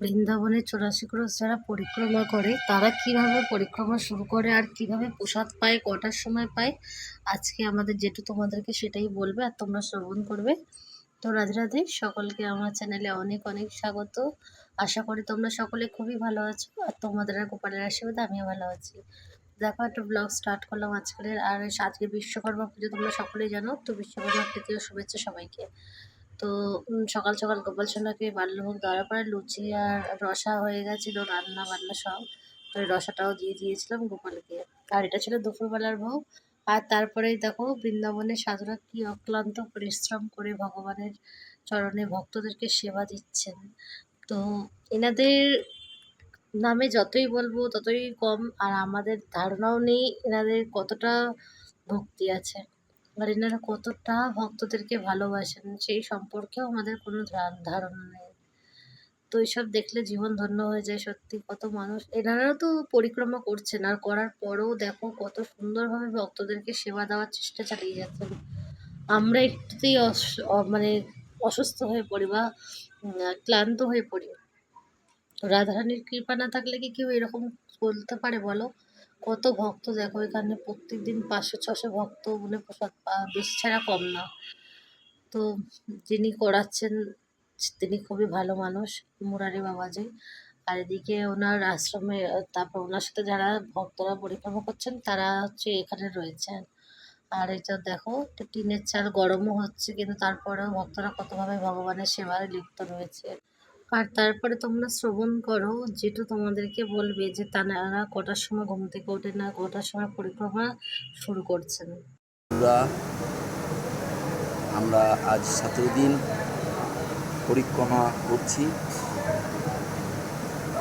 বৃন্দাবনের চৌরাশি ক্রোশ যারা পরিক্রমা করে, তারা কীভাবে পরিক্রমা শুরু করে আর কীভাবে প্রসাদ পায়, কটার সময় পায়, আজকে আমাদের জেঠু তোমাদেরকে সেটাই বলবে আর তোমরা শ্রবণ করবে। তো রাধে রাধে, সকলকে আমার চ্যানেলে অনেক অনেক স্বাগত। আশা করি তোমরা সকলে খুবই ভালো আছো আর তোমাদের আর গোপালের আশীর্বাদে আমিও ভালো আছি। দেখো, একটা ব্লগ স্টার্ট করলাম আজকের। আর আজকে বিশ্বকর্মা পুজো তোমরা সকলেই জানো। তো বিশ্বকর্মা তৃতীয় শুভেচ্ছা সবাইকে। তো সকাল সকাল গোপাল সোনাকে বাল্যভোগ দেওয়ার পরে লুচি আর রসা হয়ে গেছিল, রান্না বান্না সব। তো রসাটাও দিয়ে দিয়েছিলাম গোপালকে। আর এটা ছিল দুপুরবেলার ভোগ। আর তারপরেই দেখো বৃন্দাবনের সাধুরা কি অক্লান্ত পরিশ্রম করে ভগবানের চরণে ভক্তদেরকে সেবা দিচ্ছেন। তো এনাদের নামে যতই বলব, ততই কম, আর আমাদের ধারণাও নেই এনাদের কতটা ভক্তি আছে। আর এনারা কতটা ভক্তদেরকে ভালোবাসেন সেই সম্পর্কেও আমাদের কোনো ধারণা নেই। তো এইসব দেখলে জীবন ধন্য হয়ে যায় সত্যি, কত মানুষ এনারাও তো পরিক্রমা করছেন, আর করার পরেও দেখো কত সুন্দরভাবে ভক্তদেরকে সেবা দেওয়ার চেষ্টা চালিয়ে যাচ্ছেন। আমরা একটুতেই মানে অসুস্থ হয়ে পড়ি বা ক্লান্ত হয়ে পড়ি। রাধারানীর কৃপা না থাকলে কি কেউ এরকম বলতে পারে বলো? কত ভক্ত দেখো, এখানে প্রত্যেক দিন পাঁচশো, ছশো ভক্ত বলে প্রসাদ বেশি ছাড়া কম না। তো যিনি করাচ্ছেন, তিনি খুবই ভালো মানুষ, মুরারি বাবাজি। আর এদিকে ওনার আশ্রমে, তারপর ওনার সাথে যারা ভক্তরা পরিক্রমা করছেন, তারা হচ্ছে এখানে রয়েছেন। আর এটা দেখো টিনের চাল গরমও হচ্ছে, কিন্তু তারপরেও ভক্তরা কতভাবে ভগবানের সেবায় লিপ্ত রয়েছে। আর তারপরে তোমরা শ্রবণ করো, যেটা তোমাদেরকে বলবে যে তারা কটার সময় ঘুম থেকে ওঠে না, কটার সময় পরিক্রমা শুরু করছেন। আমরা আজ সতেরো দিন পরিক্রমা করছি।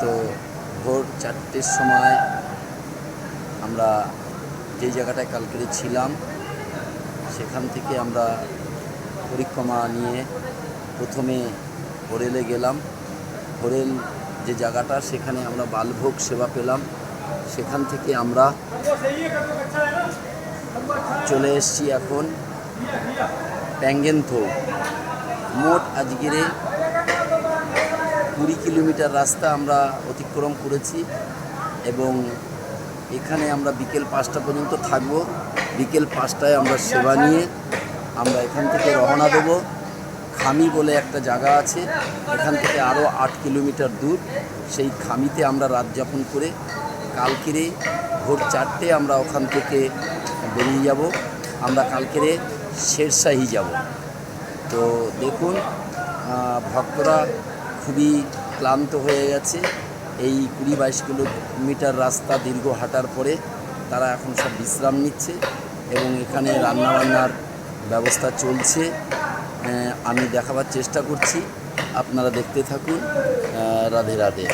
তো ভোর চারটের সময় আমরা যে জায়গাটায় কালকে ছিলাম, সেখান থেকে আমরা পরিক্রমা নিয়ে প্রথমে হরেলে গেলাম। হরেল যে জায়গাটা, সেখানে আমরা বালভোগ সেবা পেলাম। সেখান থেকে আমরা চলে এসেছি এখন প্যাঙ্গেনথো মোট আজকেরে কুড়ি কিলোমিটার রাস্তা আমরা অতিক্রম করেছি এবং এখানে আমরা বিকেল পাঁচটা পর্যন্ত থাকব। বিকেল পাঁচটায় আমরা সেবা নিয়ে আমরা এখান থেকে রওনা দেবো। খামি বলে একটা জায়গা আছে, এখান থেকে আরও আট কিলোমিটার দূর। সেই খামিতে আমরা রাত যাপন করে কালকেরে ভোর চারটে আমরা ওখান থেকে বেরিয়ে যাব। আমরা কালকেরে শেরশাহি যাব। তো দেখুন ভক্তরা খুবই ক্লান্ত হয়ে গেছে। এই কুড়ি বাইশ কিলোমিটার রাস্তা দীর্ঘ হাঁটার পরে তারা এখন সব বিশ্রাম নিচ্ছে এবং এখানে রান্নাবান্নার ব্যবস্থা চলছে। আমি দেখাবার চেষ্টা করছি। আপনারা দেখতে থাকুন। রাধে রাধে।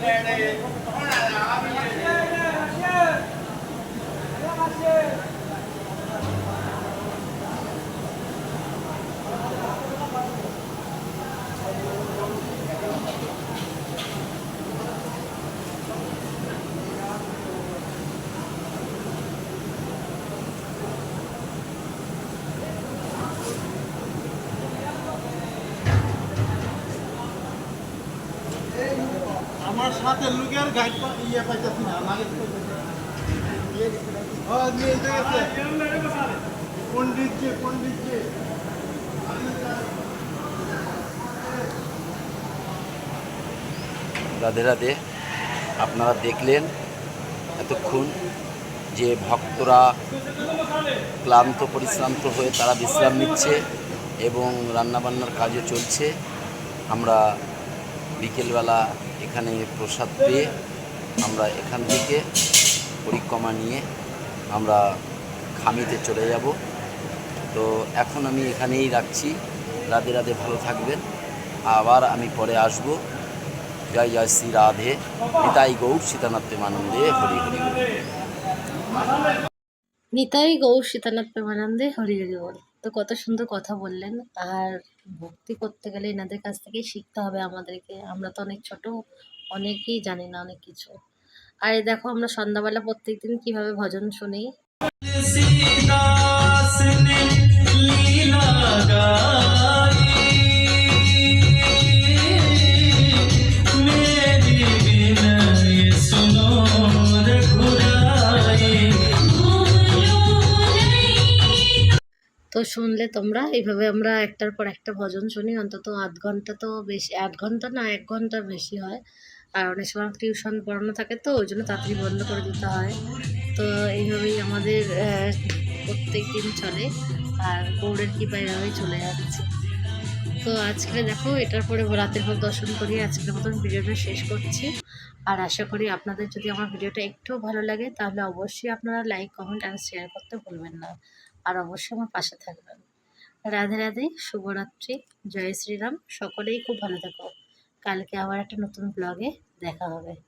রাধে রাধে রাধে, আপনারা দেখলেন এতক্ষণ যে ভক্তরা ক্লান্ত, পরিশ্রান্ত হয়ে তারা বিশ্রাম নিচ্ছে এবং রান্নাবান্নার কাজও চলছে। আমরা বিকেলবেলা এখানে প্রসাদ পেয়ে আমরা এখান থেকে পরিক্রমা নিয়ে আমরা খামিতে চলে যাব। তো এখন আমি এখানেই রাখছি। রাধে রাধে ভালো থাকবেন। আবার আমি পরে আসব। জয় জয় শ্রী রাধে। নিতাই গৌর সীতানাথ্যমানন্দে হরি হরি বল। নিতাই গৌর সীতানাথ প্রেমানন্দে হরি হরি বল। তো কত সুন্দর কথা বললেন। আর ভক্তি করতে গেলে এনাদের কাছ থেকেই শিখতে হবে আমাদেরকে। আমরা তো অনেক ছোট, অনেকেই জানি না অনেক কিছু। আর এই দেখো, আমরা সন্ধ্যাবেলা প্রত্যেকদিন কীভাবে ভজন শুনি। তো শুনলে তোমরা, এইভাবে আমরা একটার পর একটা ভজন শুনি, অন্তত আধ ঘণ্টা তো বেশি, আধ ঘণ্টা না, এক ঘণ্টা বেশি হয়। আর অনেক সময় টিউশন পড়ানো থাকে তো, ওই জন্য তাড়াতাড়ি বন্ধ করে দিতে হয়। তো এইভাবেই আমাদের প্রত্যেক দিন চলে, আর গৌড়ের কৃপা এভাবেই চলে যাচ্ছে। তো আজকে দেখো, এটার পরে রাতের পর দর্শন করি, আজকের মতন ভিডিওটা শেষ করছি। আর আশা করি আপনাদের যদি আমার ভিডিওটা একটু ভালো লাগে, তাহলে অবশ্যই আপনারা লাইক, কমেন্ট আর শেয়ার করতে ভুলবেন না। আর অবশ্যই আমার পাশে থাকবেন। রাধে রাধে, শুভরাত্রি, জয় শ্রীরাম, সকলেই খুব ভালো থাকো। কালকে আবার একটা নতুন ব্লগে দেখা হবে।